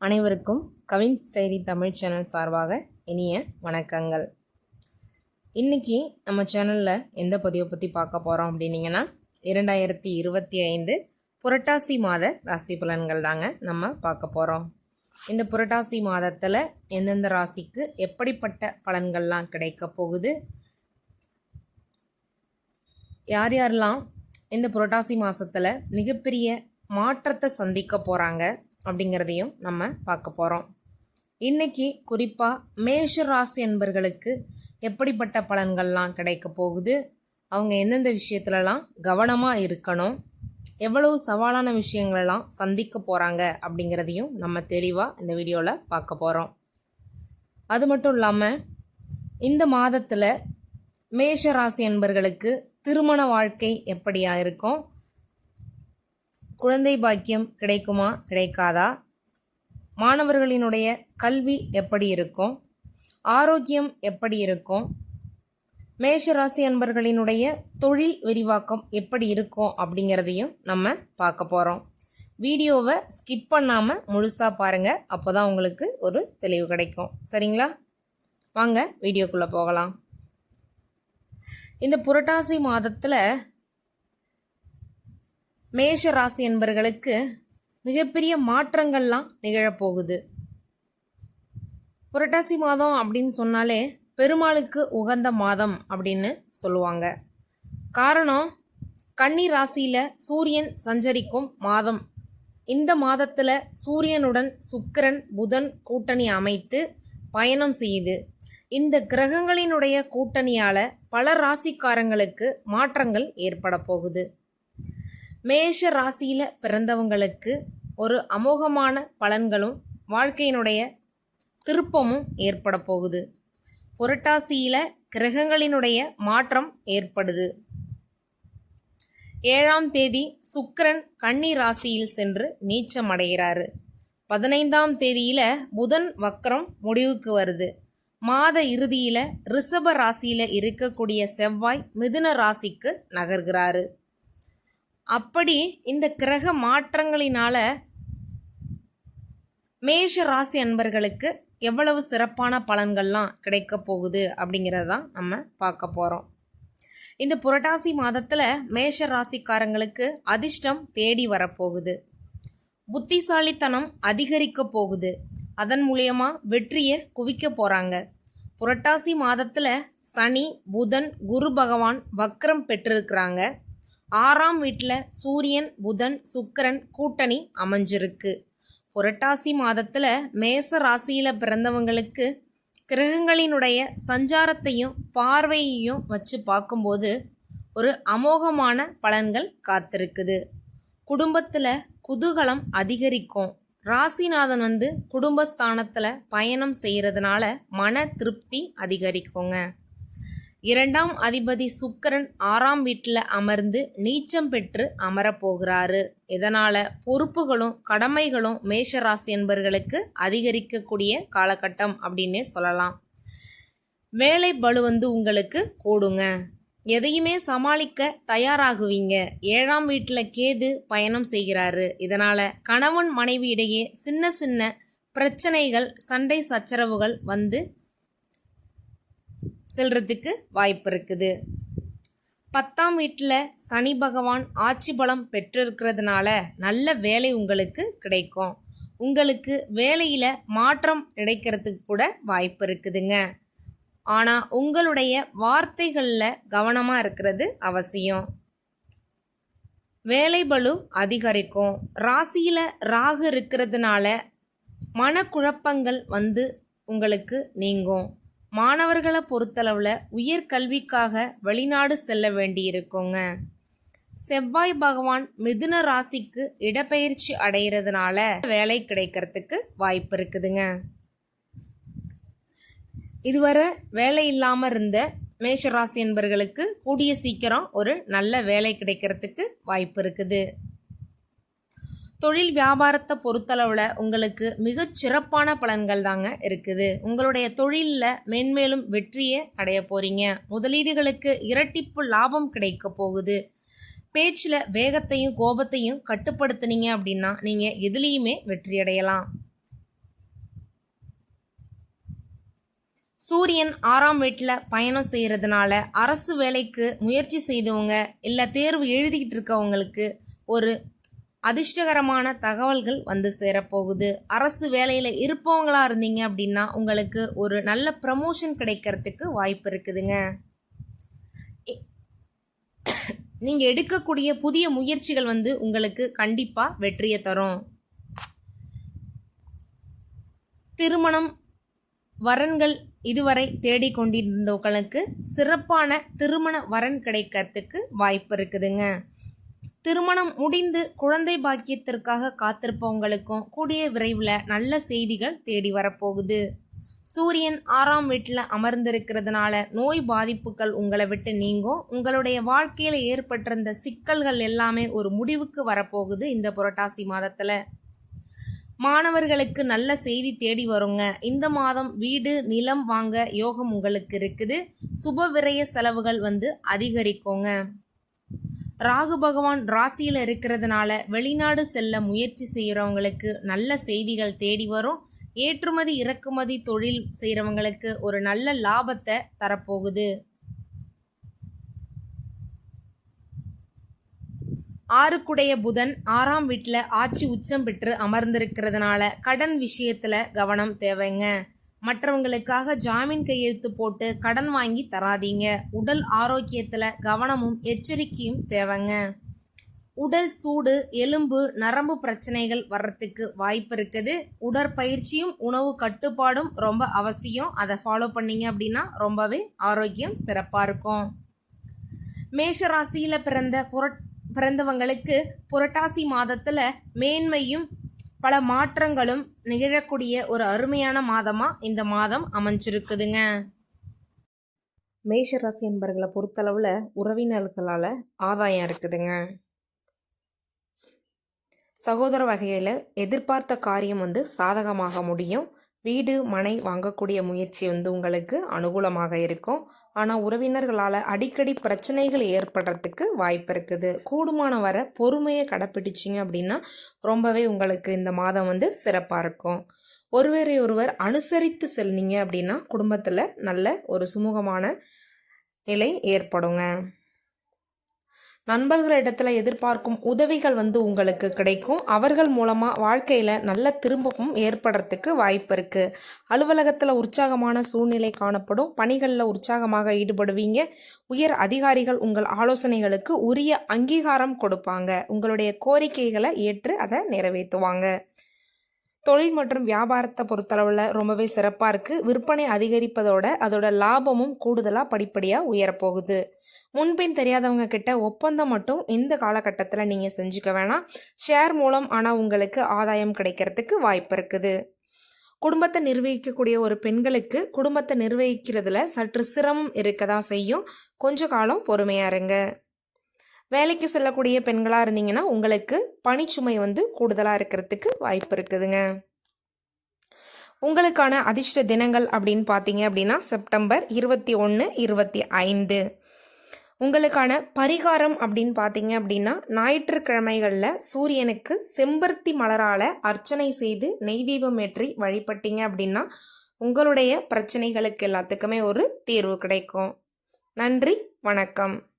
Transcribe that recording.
அனைவருக்கும் Cavin's diary Tamil channel சார்பாக இனிய வணக்கங்கள். இன்னைக்கு நம்ம சேனலில் எந்த பதிவை பற்றி பார்க்க போகிறோம் அப்படின்னீங்கன்னா இரண்டாயிரத்தி இருபத்தி ஐந்து புரட்டாசி மாத ராசி பலன்கள் தாங்க நம்ம பார்க்க போகிறோம் இந்த புரட்டாசி மாதத்தில் எந்தெந்த ராசிக்கு எப்படிப்பட்ட பலன்கள்லாம் கிடைக்க போகுது? யார் யாரெல்லாம் இந்த புரட்டாசி மாதத்தில் மிகப்பெரிய மாற்றத்தை சந்திக்க போகிறாங்க அப்படிங்கிறதையும் நம்ம பார்க்க போகிறோம் இன்னைக்கு குறிப்பாக மேஷ ராசி என்பர்களுக்கு எப்படிப்பட்ட பலன்கள்லாம் கிடைக்க போகுது? அவங்க எந்தெந்த விஷயத்துலலாம் கவனமாக இருக்கணும்? எவ்வளவு சவாலான விஷயங்களெல்லாம் சந்திக்க போகிறாங்க அப்படிங்கிறதையும் நம்ம தெளிவாக இந்த வீடியோவில் பார்க்க போகிறோம் அது மட்டும் இல்லாமல் இந்த மாதத்தில் மேஷ ராசி என்பர்களுக்கு திருமண வாழ்க்கை எப்படியாக இருக்கும்? குழந்தை பாக்கியம் கிடைக்குமா கிடைக்காதா? மாணவர்களினுடைய கல்வி எப்படி இருக்கும்? ஆரோக்கியம் எப்படி இருக்கும்? மேஷராசி அன்பர்களினுடைய தொழில் விரிவாக்கம் எப்படி இருக்கும் அப்படிங்கிறதையும் நம்ம பார்க்க போகிறோம் வீடியோவை ஸ்கிப் பண்ணாமல் முழுசாக பாருங்கள் அப்போ தான் உங்களுக்கு ஒரு தெளிவு கிடைக்கும். சரிங்களா? வாங்க வீடியோக்குள்ளே போகலாம். இந்த புரட்டாசி மாதத்தில் மேஷ ராசி என்பர்களுக்கு மிகப்பெரிய மாற்றங்கள்லாம் நிகழப்போகுது. புரட்டாசி மாதம் அப்படின்னு சொன்னாலே பெருமாளுக்கு உகந்த மாதம் அப்படின்னு சொல்லுவாங்க. காரணம் கன்னி ராசியில் சூரியன் சஞ்சரிக்கும் மாதம். இந்த மாதத்தில் சூரியனுடன் சுக்கிரன் புதன் கூட்டணி அமைத்து பயணம் செய்யுது. இந்த கிரகங்களினுடைய கூட்டணியால் பல ராசிக்காரங்களுக்கு மாற்றங்கள் ஏற்பட போகுது. மேஷ ராசியில் பிறந்தவங்களுக்கு ஒரு அமோகமான பலன்களும் வாழ்க்கையினுடைய திருப்பமும் ஏற்பட போகுது. புரட்டாசியில் கிரகங்களினுடைய மாற்றம் ஏற்படுது. ஏழாம் தேதி சுக்கிரன் கன்னி ராசியில் சென்று நீச்சம் அடைகிறாரு. பதினைந்தாம் தேதியில் புதன் வக்கரம் முடிவுக்கு வருது. மாத இறுதியில் ரிஷப ராசியில் இருக்கக்கூடிய செவ்வாய் மிதுன ராசிக்கு நகர்கிறாரு. அப்படி இந்த கிரக மாற்றங்களினால மேஷ ராசி அன்பர்களுக்கு எவ்வளவு சிறப்பான பலன்கள்லாம் கிடைக்க போகுது அப்படிங்கிறத தான் நம்ம பார்க்க போகிறோம் இந்த புரட்டாசி மாதத்தில் மேஷ ராசிக்காரங்களுக்கு அதிர்ஷ்டம் தேடி வரப்போகுது. புத்திசாலித்தனம் அதிகரிக்க போகுது. அதன் மூலியமாக வெற்றியை குவிக்க போகிறாங்க புரட்டாசி மாதத்தில் சனி புதன் குரு பகவான் வக்ரம் பெற்றிருக்கிறாங்க. ஆறாம் வீட்டில் சூரியன் புதன் சுக்கிரன் கூட்டணி அமைஞ்சிருக்கு. புரட்டாசி மாதத்தில் மேச ராசியில் பிறந்தவங்களுக்கு கிரகங்களினுடைய சஞ்சாரத்தையும் பார்வையையும் வச்சு பார்க்கும்போது ஒரு அமோகமான பலன்கள் காத்திருக்குது. குடும்பத்தில் குதூகலம் அதிகரிக்கும். ராசிநாதன் வந்து குடும்பஸ்தானத்தில் பயணம் செய்கிறதுனால மன திருப்தி அதிகரிக்குங்க. இரண்டாம் அதிபதி சுக்கரன் ஆறாம் வீட்டில் அமர்ந்து நீச்சம் பெற்று அமரப்போகிறாரு. இதனால் பொறுப்புகளும் கடமைகளும் மேஷராசி என்பர்களுக்கு அதிகரிக்கக்கூடிய காலகட்டம் அப்படின்னே சொல்லலாம். வேலை பளு வந்து உங்களுக்கு கூடுங்க. எதையுமே சமாளிக்க தயாராகுவீங்க. ஏழாம் வீட்டில் கேது பயணம் செய்கிறாரு. இதனால் கணவன் மனைவி இடையே சின்ன சின்ன பிரச்சனைகள் சண்டை சச்சரவுகள் வந்து செல்றதுக்கு வாய்ப்பு இருக்குது. பத்தாம் வீட்டில் சனி பகவான் ஆட்சி பலம் பெற்றிருக்கிறதுனால நல்ல வேலை உங்களுக்கு கிடைக்கும். உங்களுக்கு வேலையில் மாற்றம் கிடைக்கிறதுக்கு கூட வாய்ப்பு இருக்குதுங்க. ஆனால் உங்களுடைய வார்த்தைகளில் கவனமாக இருக்கிறது அவசியம். வேலை பலு அதிகரிக்கும். ராசியில் ராகு இருக்கிறதுனால மனக்குழப்பங்கள் வந்து உங்களுக்கு நீங்கும். மாணவர்களை பொறுத்தளவில் உயர்கல்விக்காக வெளிநாடு செல்ல வேண்டியிருக்குங்க. செவ்வாய் பகவான் மிதுன ராசிக்கு இடப்பெயர்ச்சி அடைகிறதுனால வேலை கிடைக்கிறதுக்கு வாய்ப்பு இருக்குதுங்க. இதுவரை வேலை இல்லாமல் இருந்த மேஷராசி என்பர்களுக்கு கூடிய சீக்கிரம் ஒரு நல்ல வேலை கிடைக்கிறதுக்கு வாய்ப்பு இருக்குது. தொழில் வியாபாரத்தை பொறுத்தளவில் உங்களுக்கு மிகச் சிறப்பான பலன்கள் தாங்க இருக்குது. உங்களுடைய தொழிலில் மேன்மேலும் வெற்றியை அடைய போகிறீங்க முதலீடுகளுக்கு இரட்டிப்பு லாபம் கிடைக்க போகுது. பேச்சில் வேகத்தையும் கோபத்தையும் கட்டுப்படுத்துனீங்க அப்படின்னா நீங்கள் எதுலேயுமே வெற்றியடையலாம் சூரியன் ஆறாம் வீட்டில் பயணம் செய்கிறதுனால அரசு வேலைக்கு முயற்சி செய்தவங்க இல்லை தேர்வு எழுதிக்கிட்டு இருக்கவங்களுக்கு ஒரு அதிர்ஷ்டகரமான தகவல்கள் வந்து சேரப்போகுது. அரசு வேலையில் இருப்பவங்களா இருந்தீங்க அப்படின்னா உங்களுக்கு ஒரு நல்ல ப்ரமோஷன் கிடைக்கிறதுக்கு வாய்ப்பு இருக்குதுங்க. இ- எடுக்கக்கூடிய புதிய முயற்சிகள் வந்து உங்களுக்கு கண்டிப்பாக வெற்றியை தரும். திருமணம் வரன்கள் இதுவரை தேடிக்கொண்டிருந்தவங்களுக்கு சிறப்பான திருமண வரன் கிடைக்கிறதுக்கு வாய்ப்பு இருக்குதுங்க. திருமணம் முடிந்து குழந்தை பாக்கியத்திற்காக காத்திருப்பவங்களுக்கும் கூடிய விரைவில் நல்ல செய்திகள் தேடி வரப்போகுது. சூரியன் ஆறாம் வீட்டில் அமர்ந்திருக்கிறதுனால நோய் பாதிப்புகள் உங்களை விட்டு நீங்கும். உங்களுடைய வாழ்க்கையில் ஏற்பட்டிருந்த சிக்கல்கள் எல்லாமே ஒரு முடிவுக்கு வரப்போகுது இந்த புரட்டாசி மாதத்தில். மாணவர்களுக்கு நல்ல செய்தி தேடி வருங்க. இந்த மாதம் வீடு நிலம் வாங்க யோகம் உங்களுக்கு இருக்குது. சுப விரய செலவுகள் வந்து அதிகரிக்குங்க. ராகு பகவான் ராசியில் இருக்கிறதுனால வெளிநாடு செல்ல முயற்சி செய்கிறவங்களுக்கு நல்ல செய்திகள் தேடி வரும். ஏற்றுமதி இறக்குமதி தொழில் செய்கிறவங்களுக்கு ஒரு நல்ல லாபத்தை தரப்போகுது. ஆறுக்குடைய புதன் ஆறாம் வீட்டில் ஆட்சி உச்சம் பெற்று அமர்ந்திருக்கிறதுனால கடன் விஷயத்தில் கவனம் தேவைங்க. மற்றவங்களுக்காக ஜாமீன் கையெழுத்து போட்டு கடன் வாங்கி தராதீங்க. உடல் ஆரோக்கியத்தில் கவனமும் எச்சரிக்கையும் தேவைங்க. உடல் சூடு எலும்பு நரம்பு பிரச்சனைகள் வர்றதுக்கு வாய்ப்பு இருக்குது. உடற்பயிற்சியும் உணவு கட்டுப்பாடும் ரொம்ப அவசியம். அதை ஃபாலோ பண்ணீங்க அப்படின்னா ரொம்பவே ஆரோக்கியம் சிறப்பாக இருக்கும். மேஷராசியில் பிறந்த புரட் பிறந்தவங்களுக்கு புரட்டாசி மாதத்தில் மேன்மையும் பல மாற்றங்களும் நிகழக்கூடிய ஒரு அருமையான மாதமாக இந்த மாதம் அமைஞ்சிருக்குதுங்க. மேஷராசி என்பர்களை பொறுத்தளவில் உறவினர்களால் ஆதாயம் இருக்குதுங்க. சகோதர வகையில் எதிர்பார்த்த காரியம் வந்து சாதகமாக முடியும். வீடு மனை வாங்கக்கூடிய முயற்சி வந்து உங்களுக்கு அனுகூலமாக இருக்கும். ஆனால் உறவினர்களால் அடிக்கடி பிரச்சனைகள் ஏற்படுறதுக்கு வாய்ப்பு இருக்குது. கூடுமான வர பொறுமையை கடைப்பிடிச்சிங்க அப்படின்னா ரொம்பவே உங்களுக்கு இந்த மாதம் வந்து சிறப்பாக இருக்கும். ஒருவரை ஒருவர் அனுசரித்து செல்லிங்க அப்படின்னா குடும்பத்தில் நல்ல ஒரு சுமூகமான நிலை ஏற்படுங்க. நண்பர்களிடத்தில் எதிர்பார்க்கும் உதவிகள் வந்து உங்களுக்கு கிடைக்கும். அவர்கள் மூலமாக வாழ்க்கையில் நல்ல திரும்பவும் ஏற்படுறதுக்கு வாய்ப்பு இருக்குது அலுவலகத்தில் உற்சாகமான சூழ்நிலை காணப்படும். பணிகளில் உற்சாகமாக ஈடுபடுவீங்க. உயர் அதிகாரிகள் உங்கள் ஆலோசனைகளுக்கு உரிய அங்கீகாரம் கொடுப்பாங்க. உங்களுடைய கோரிக்கைகளை ஏற்று அதை நிறைவேற்றுவாங்க. தொழில் மற்றும் வியாபாரத்தை பொறுத்தளவில் ரொம்பவே சிறப்பாக இருக்குது விற்பனை அதிகரிப்பதோட அதோட லாபமும் கூடுதலாக படிப்படியாக உயரப்போகுது. முன்பின் தெரியாதவங்க கிட்ட ஒப்பந்தம் மட்டும் இந்த காலகட்டத்தில் நீங்கள் செஞ்சுக்க வேணாம். ஷேர் மூலம் ஆனால் உங்களுக்கு ஆதாயம் கிடைக்கிறதுக்கு வாய்ப்பு இருக்குது. குடும்பத்தை நிர்வகிக்கக்கூடிய ஒரு பெண்களுக்கு குடும்பத்தை நிர்வகிக்கிறதுல சற்று சிரமம் இருக்க தான் செய்யும். கொஞ்ச காலம் பொறுமையாக இருங்க. வேலைக்கு செல்லக்கூடிய பெண்களாக இருந்தீங்கன்னா உங்களுக்கு பணிச்சுமை வந்து கூடுதலாக இருக்கிறதுக்கு வாய்ப்பு இருக்குதுங்க. உங்களுக்கான அதிர்ஷ்ட தினங்கள் அப்படின்னு பார்த்தீங்க அப்படின்னா செப்டம்பர் இருபத்தி ஒன்று இருபத்தி ஐந்து. உங்களுக்கான பரிகாரம் அப்படின்னு பார்த்தீங்க அப்படின்னா ஞாயிற்றுக்கிழமைகளில் சூரியனுக்கு செம்பருத்தி மலரால் அர்ச்சனை செய்து நெய் தீபம் ஏற்றி வழிபட்டீங்க அப்படின்னா உங்களுடைய பிரச்சனைகளுக்கு எல்லாத்துக்குமே ஒரு தீர்வு கிடைக்கும். நன்றி வணக்கம்.